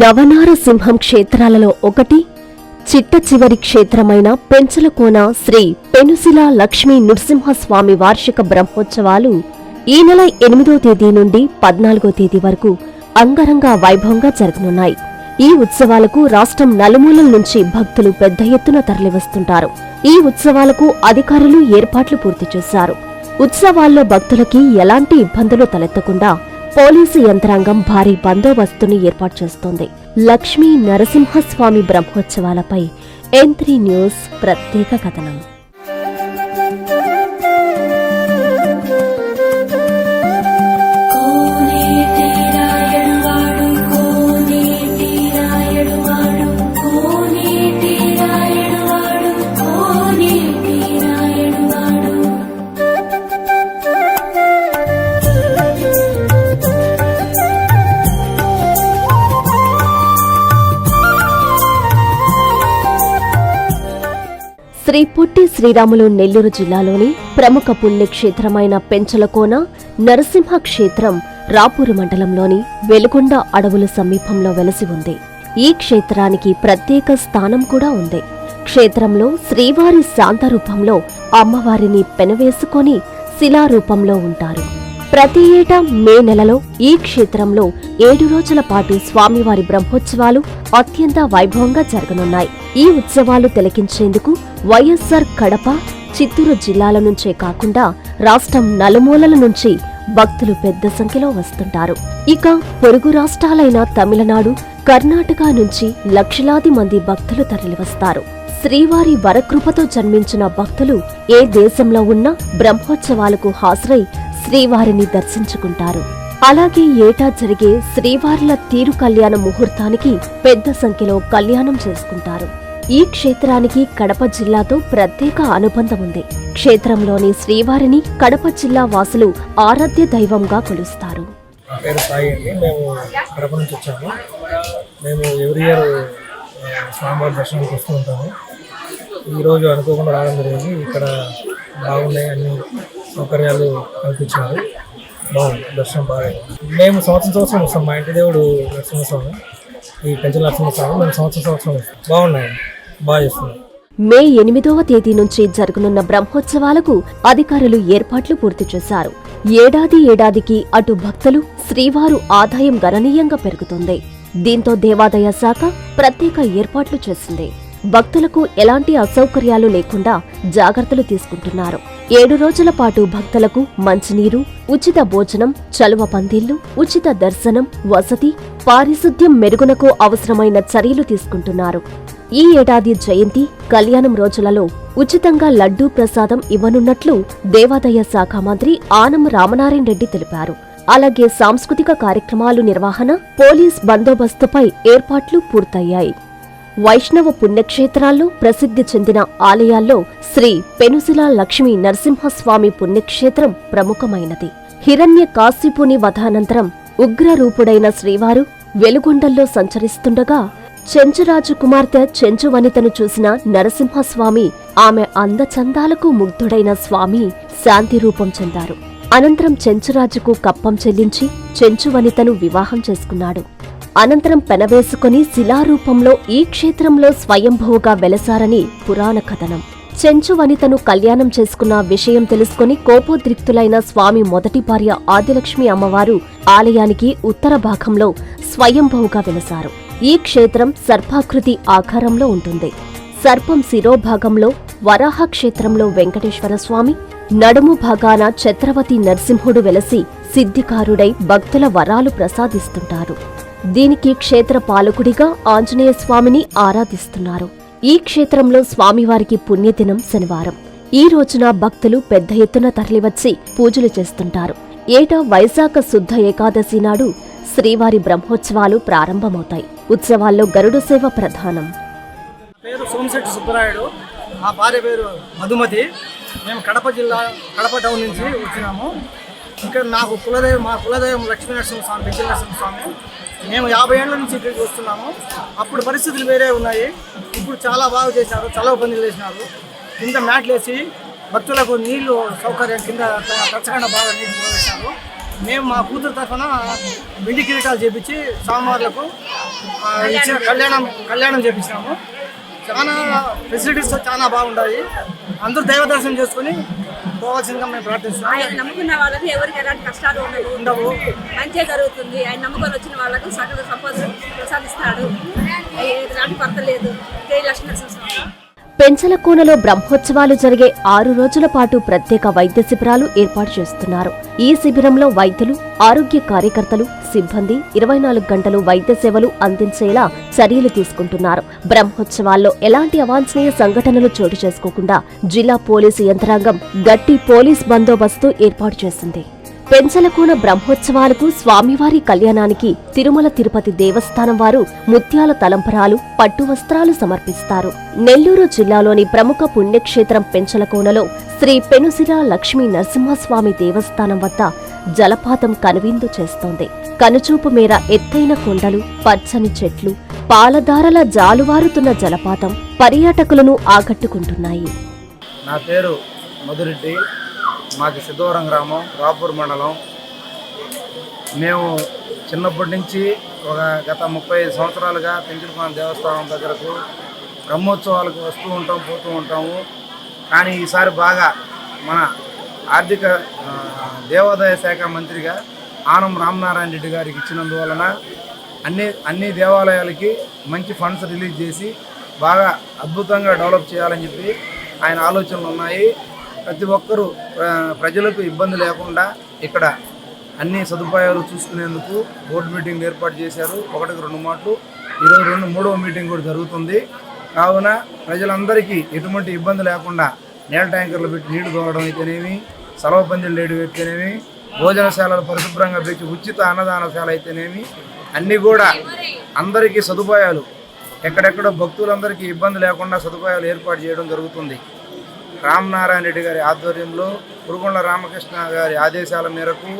నవనారసింహం క్షేత్రాలలో ఒకటి చిట్ట చివరి క్షేత్రమైన పెంచలకోన శ్రీ పెనుసిల లక్ష్మీ నృసింహస్వామి వార్షిక బ్రహ్మోత్సవాలు ఈ నెల ఎనిమిదో తేదీ నుండి పద్నాలుగో తేదీ వరకు అంగరంగ వైభవంగా జరగనున్నాయి. ఈ ఉత్సవాలకు రాష్ట్రం నలుమూలల నుంచి భక్తులు పెద్ద ఎత్తున తరలివస్తుంటారు. ఈ ఉత్సవాలకు అధికారులు ఏర్పాట్లు పూర్తి చేశారు. ఉత్సవాల్లో భక్తులకి ఎలాంటి ఇబ్బందులు తలెత్తకుండా పోలీసు యంత్రాంగం భారీ బందోబస్తుని ఏర్పాటు చేస్తోంది. లక్ష్మీ నరసింహస్వామి బ్రహ్మోత్సవాలపై ఎన్ త్రీ న్యూస్ ప్రత్యేక కథనం. శ్రీరాములు నెల్లూరు జిల్లాలోని ప్రముఖ పుణ్యక్షేత్రమైన పెంచలకోన నరసింహ క్షేత్రం రాపూరు మండలంలోని వెలుగొండ అడవుల సమీపంలో వెలసి ఉంది. ఈ క్షేత్రానికి ప్రత్యేక స్థానం కూడా ఉంది. క్షేత్రంలో శ్రీవారి శాంతరూపంలో అమ్మవారిని పెనవేసుకొని శిలారూపంలో ఉంటారు. ప్రతి ఏటా మే నెలలో ఈ క్షేత్రంలో ఏడు రోజుల పాటు స్వామివారి బ్రహ్మోత్సవాలు అత్యంత వైభవంగా జరగనున్నాయి. ఈ ఉత్సవాలు తిలకించేందుకు వైఎస్సార్ కడప చిత్తూరు జిల్లాల నుంచే కాకుండా రాష్ట్రం నలుమూలల నుంచి భక్తులు పెద్ద సంఖ్యలో వస్తుంటారు. ఇక పొరుగు రాష్ట్రాలైన తమిళనాడు కర్ణాటక నుంచి లక్షలాది మంది భక్తులు తరలివస్తారు. శ్రీవారి వరకృపతో జన్మించిన భక్తులు ఏ దేశంలో ఉన్నా బ్రహ్మోత్సవాలకు హాజరై శ్రీవారిని దర్శించుకుంటారు. అలాగే ఏటా జరిగే శ్రీవార్ల తీరు కళ్యాణ ముహూర్తానికి పెద్ద సంఖ్యలో కళ్యాణం చేసుకుంటారు. ఈ క్షేత్రానికి కడప జిల్లాతో ప్రత్యేక అనుబంధం ఉంది. క్షేత్రంలోని శ్రీవారిని కడప జిల్లా వాసులు ఆరాధ్య దైవంగా కొలుస్తారు. పేరు సాయి అండి. మేము కడప నుంచి వచ్చాము. మేము ఎవ్రీ ఇయర్ స్వామివారి దర్శనానికి వస్తూ ఉంటాము. ఈరోజు అనుకోకుండా రావడం జరిగింది. ఇక్కడ బాగున్నాయి అన్ని సౌకర్యాలు కల్పించారు. బాగుంది. దర్శనం బాగా మేము సంవత్సరం సంవత్సరం వస్తాం. మా ఇంటి దేవుడు నరసింహస్వామి ఈ పెంచల నరసింహస్వామి మేము సంవత్సరం సంవత్సరం వస్తాం. బాగున్నాయండి బాగా చేస్తున్నాం. మే ఎనిమిదవ తేదీ నుంచి జరగనున్న బ్రహ్మోత్సవాలకు అధికారులు ఏర్పాట్లు పూర్తి చేశారు. ఏడాది ఏడాదికి అటు భక్తులు శ్రీవారు ఆదాయం గణనీయంగా పెరుగుతుంది. దీంతో దేవాదాయ శాఖ ప్రత్యేక ఏర్పాట్లు చేసింది. భక్తులకు ఎలాంటి అసౌకర్యాలు లేకుండా జాగ్రత్తలు తీసుకుంటున్నారు. ఏడు రోజుల పాటు భక్తులకు మంచినీరు ఉచిత భోజనం చలువ పందిళ్ళు ఉచిత దర్శనం వసతి పారిశుద్ధ్యం మెరుగునకు అవసరమైన చర్యలు తీసుకుంటున్నారు. ఈ ఏడాది జయంతి కళ్యాణం రోజులలో ఉచితంగా లడ్డూ ప్రసాదం ఇవ్వనున్నట్లు దేవాదాయ శాఖ మంత్రి ఆనం రామనారాయణ రెడ్డి తెలిపారు. అలాగే సాంస్కృతిక కార్యక్రమాలు నిర్వహణ పోలీస్ బందోబస్తుపై ఏర్పాట్లు పూర్తయ్యాయి. వైష్ణవ పుణ్యక్షేత్రాల్లో ప్రసిద్ధి చెందిన ఆలయాల్లో శ్రీ పెనుసిల లక్ష్మీ నరసింహస్వామి పుణ్యక్షేత్రం ప్రముఖమైనది. హిరణ్య కాశీపుని వధానంతరం ఉగ్రరూపుడైన శ్రీవారు వెలుగొండల్లో సంచరిస్తుండగా చెంచురాజు కుమార్తె చెంచు వనితను చూసిన నరసింహస్వామి ఆమె అందచందాలకు ముగ్ధుడైన స్వామి శాంతి రూపం చెందారు. అనంతరం చెంచురాజుకు కప్పం చెల్లించి చెంచు వనితను వివాహం చేసుకున్నాడు. అనంతరం పెనవేసుకుని శిలారూపంలో ఈ క్షేత్రంలో స్వయంభువుగా వెలసారని పురాణ కథనం. చెంచు వనితను కళ్యాణం చేసుకున్న విషయం తెలుసుకుని కోపోద్రిక్తులైన స్వామి మొదటి భార్య ఆదిలక్ష్మి అమ్మవారు ఆలయానికి ఉత్తర భాగంలో స్వయంభువుగా వెలసారు. ఈ క్షేత్రం సర్పాకృతి ఆకారంలో ఉంటుంది. సర్పం శిరోభాగంలో వరాహ క్షేత్రంలో వెంకటేశ్వర స్వామి నడుము భాగాన ఛత్రవతి నరసింహుడు వెలసి సిద్ధికారుడై భక్తుల వరాలు ప్రసాదిస్తుంటారు. దీనికి క్షేత్ర పాలకుడిగా ఆంజనేయ స్వామిని ఆరాధిస్తున్నారు. ఈ క్షేత్రంలో స్వామివారికి పుణ్యదినం శనివారం. ఈ రోజున భక్తులు పెద్ద ఎత్తున తరలివచ్చి పూజలు చేస్తుంటారు. ఏటా వైశాఖ శుద్ధ ఏకాదశి నాడు శ్రీవారి బ్రహ్మోత్సవాలు ప్రారంభమవుతాయి. ఉత్సవాల్లో గరుడు సేవ ప్రధానం. పేరు సోమశెట్టి సుబ్బరాయుడు. నా భార్య పేరు మధుమతి. మేము కడప జిల్లా కడప టౌన్ నుంచి వచ్చినాము. ఇక్కడ నాకు కులదైవం మా కులదైవం లక్ష్మీనరసింహ స్వామి విజయనరసింహ స్వామి. మేము యాభై ఏళ్ళ నుంచి ఇక్కడికి వస్తున్నాము. అప్పుడు పరిస్థితులు వేరే ఉన్నాయి. ఇప్పుడు చాలా బాగా చేశారు చలవ పనులు చేసినారు. కింద మ్యాట్లేసి భక్తులకు నీళ్ళు సౌకర్యం కింద తచ్చకుండా బాగా నీళ్ళు వేశారు మేము మా కూతురు తరఫున వెండి కిరీటాలు చేపించి స్వామివార్లకు ఇచ్చిన కళ్యాణం కళ్యాణం చేపించినాము. చాలా ఫెసిలిటీస్ చాలా బాగుంటాయి. అందరూ దైవ దర్శనం చేసుకొని పోవాల్సిందిగా మేము ప్రార్థిస్తున్నాం. ఆయన నమ్ముకున్న వాళ్ళకి ఎవరికి ఎలాంటి కష్టాలు ఉండవు. ఉండవు. మంచిగా జరుగుతుంది. ఆయన నమ్ముకొని వచ్చిన వాళ్ళకు సకల సంపద ప్రసాదిస్తాడు. ఎలాంటి కొరత లేదు. జై లక్ష్మీ పెంచలకోనలో బ్రహ్మోత్సవాలు జరిగే ఆరు రోజుల పాటు ప్రత్యేక వైద్య శిబిరాలు ఏర్పాటు చేస్తున్నారు. ఈ శిబిరంలో వైద్యులు ఆరోగ్య కార్యకర్తలు సిబ్బంది ఇరవై నాలుగు గంటలు వైద్య సేవలు అందించేలా చర్యలు తీసుకుంటున్నారు. బ్రహ్మోత్సవాల్లో ఎలాంటి అవాంఛనీయ సంఘటనలు చోటు చేసుకోకుండా జిల్లా పోలీసు యంత్రాంగం గట్టి పోలీస్ బందోబస్తు ఏర్పాటు చేసింది. పెంచలకోన బ్రహ్మోత్సవాలకు స్వామివారి కళ్యాణానికి తిరుమల తిరుపతి దేవస్థానం వారు ముత్యాల తలంపరాలు పట్టు వస్త్రాలు సమర్పిస్తారు. నెల్లూరు జిల్లాలోని ప్రముఖ పుణ్యక్షేత్రం పెంచలకోనలో శ్రీ పెనుసిరా లక్ష్మీ నరసింహస్వామి దేవస్థానం వద్ద జలపాతం కనువిందు చేస్తోంది. కనుచూపు మేర ఎత్తైన కొండలు పచ్చని చెట్లు పాలధారల జాలువారుతున్న జలపాతం పర్యాటకులను ఆకట్టుకుంటున్నాయి. నా పేరు మధురెడ్డి. మాకు సిద్ధవరం గ్రామం రాపూర్ మండలం. మేము చిన్నప్పటి నుంచి ఒక గత ముప్పై సంవత్సరాలుగా పెంచులపాలెం దేవస్థానం దగ్గరకు బ్రహ్మోత్సవాలకు వస్తూ ఉంటాం పోతూ ఉంటాము. కానీ ఈసారి బాగా మన ఆర్థిక దేవాదాయ శాఖ మంత్రిగా ఆనం రామనారాయణ రెడ్డి గారికి ఇచ్చినందువలన అన్ని అన్ని దేవాలయాలకి మంచి ఫండ్స్ రిలీజ్ చేసి బాగా అద్భుతంగా డెవలప్ చేయాలని చెప్పి ఆయన ఆలోచనలు ఉన్నాయి. ప్రతి ఒక్కరూ ప్రజలకు ఇబ్బంది లేకుండా ఇక్కడ అన్ని సదుపాయాలు చూసుకునేందుకు బోర్డు మీటింగ్ ఏర్పాటు చేశారు. ఒకటికి రెండు మాటలు ఈరోజు రెండు మూడవ మీటింగ్ కూడా జరుగుతుంది. కావున ప్రజలందరికీ ఎటువంటి ఇబ్బంది లేకుండా నీళ్ళ ట్యాంకర్లు పెట్టి నీళ్ళు తోవడం అయితేనేమి సెలవు పందిళ్ళు లేడు అయితేనేమి భోజనశాలలు పరిశుభ్రంగా పెట్టి ఉచిత అన్నదానశాల అయితేనేమి అన్నీ కూడా అందరికీ సదుపాయాలు ఎక్కడెక్కడో భక్తులందరికీ ఇబ్బంది లేకుండా సదుపాయాలు ఏర్పాటు చేయడం జరుగుతుంది. రామనారాయణ రెడ్డి గారి ఆధ్వర్యంలో పురుగొండ రామకృష్ణ గారి ఆదేశాల మేరకు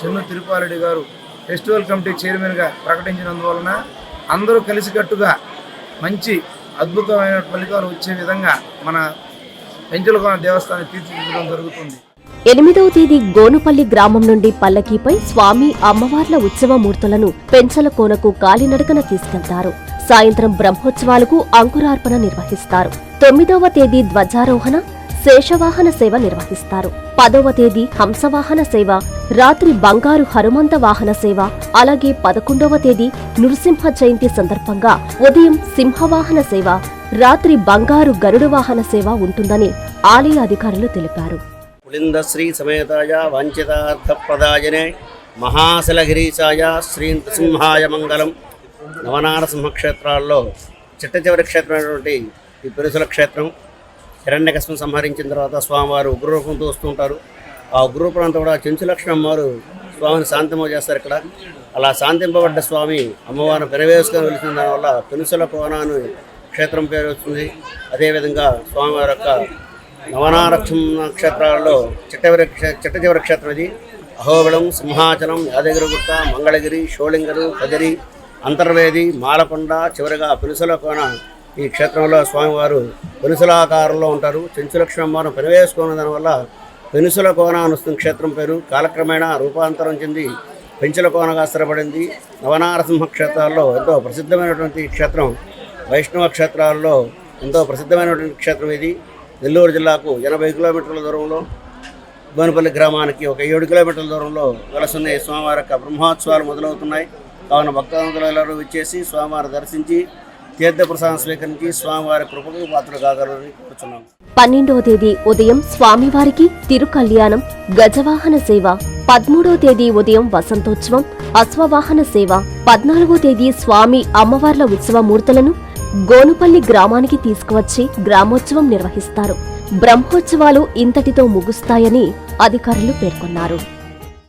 చెన్ను తిరుపారెడ్డి గారు ఫెస్టివల్ కమిటీ చైర్మన్గా ప్రకటించినందువలన అందరూ కలిసికట్టుగా మంచి అద్భుతమైన ఫలితాలు వచ్చే విధంగా మన పెంచులకోన దేవస్థానం తీర్చిదిద్దడం జరుగుతుంది. ఎనిమిదవ తేదీ గోనుపల్లి గ్రామం నుండి పల్లకీపై స్వామి అమ్మవార్ల ఉత్సవ మూర్తులను పెంచల కోనకు కాలినడకన తీసుకెళ్తారు. సాయంత్రం బ్రహ్మోత్సవాలకు అంకురార్పణ నిర్వహిస్తారు. తొమ్మిదవ తేదీ ధ్వజారోహణ శేషవాహన సేవ నిర్వహిస్తారు. పదవ తేదీ హంసవాహన సేవ రాత్రి బంగారు హనుమంత వాహన సేవ అలాగే పదకొండవ తేదీ నృసింహ జయంతి సందర్భంగా ఉదయం సింహవాహన సేవ రాత్రి బంగారు గరుడ వాహన సేవ ఉంటుందని ఆలయ అధికారులు తెలిపారు. పులిందశ్రీ సమేతాయ వాంఛితార్థప్రదాయనే మహాశలగిరీశాయ శ్రీ నృసింహాయ మంగళం. నవనారసింహ క్షేత్రాల్లో చిట్ట చివరి క్షేత్రమైనటువంటి ఈ పెరుసుల క్షేత్రం హిరణ్యకస్మ సంహరించిన తర్వాత స్వామివారు ఉగ్రరూపంతో వస్తుంటారు ఆ ఉగ్రరూపం అంతా కూడా చెంచులక్ష్మి అమ్మవారు స్వామిని శాంతింప చేస్తారు ఇక్కడ. అలా శాంతింపబడ్డ స్వామి అమ్మవారిని పెనవేసుకొని వెళుతున్న దానివల్ల పెనుసల కోనాను క్షేత్రం పేరు వస్తుంది అదేవిధంగా స్వామివారి యొక్క నవనారక్షణ క్షేత్రాలలో చిట్టవరి చిట్ట చివరి క్షేత్రం ఇది. అహోబిళం సింహాచలం యాదగిరిగుట్ట మంగళగిరి షోళింగరు కదిరి అంతర్వేది మాలకొండ చివరిగా పెనుసల కోన ఈ క్షేత్రంలో స్వామివారు పెనుసులాకారంలో ఉంటారు. చెంచులక్ష్మి అమ్మవారిని పెనవేసుకున్న దానివల్ల పెనుసుల కోన అనుస్తున్న క్షేత్రం పేరు. కాలక్రమేణా రూపాంతరం చెంది పెంచుల కోనగా స్థిరపడింది. నవనారసింహ క్షేత్రాల్లో ఎంతో ప్రసిద్ధమైనటువంటి క్షేత్రం. వైష్ణవ క్షేత్రాల్లో ఎంతో ప్రసిద్ధమైనటువంటి క్షేత్రం ఇది. నెల్లూరు జిల్లాకు ఎనభై కిలోమీటర్ల దూరంలో బోనపల్లి గ్రామానికి ఒక ఏడు కిలోమీటర్ల దూరంలో వెలసున్న స్వామివారి యొక్క బ్రహ్మోత్సవాలు మొదలవుతున్నాయి. కావున భక్తాదులందరూ విచ్చేసి స్వామివారిని దర్శించి తీర్థప్రసాదం స్వీకరించి స్వామివారి కృపకు పాత్రలు పన్నెండవ తేదీ ఉదయం స్వామివారికి తిరుకల్యాణం గజవాహన సేవ. పదమూడవ తేదీ ఉదయం వసంతోత్సవం అశ్వవాహన సేవ. పద్నాలుగో తేదీ స్వామి అమ్మవార్ల ఉత్సవ మూర్తులను గోనుపల్లి గ్రామానికి తీసుకువచ్చి గ్రామోత్సవం నిర్వహిస్తారు. బ్రహ్మోత్సవాలు ఇంతటితో ముగుస్తాయని అధికారులు పేర్కొన్నారు.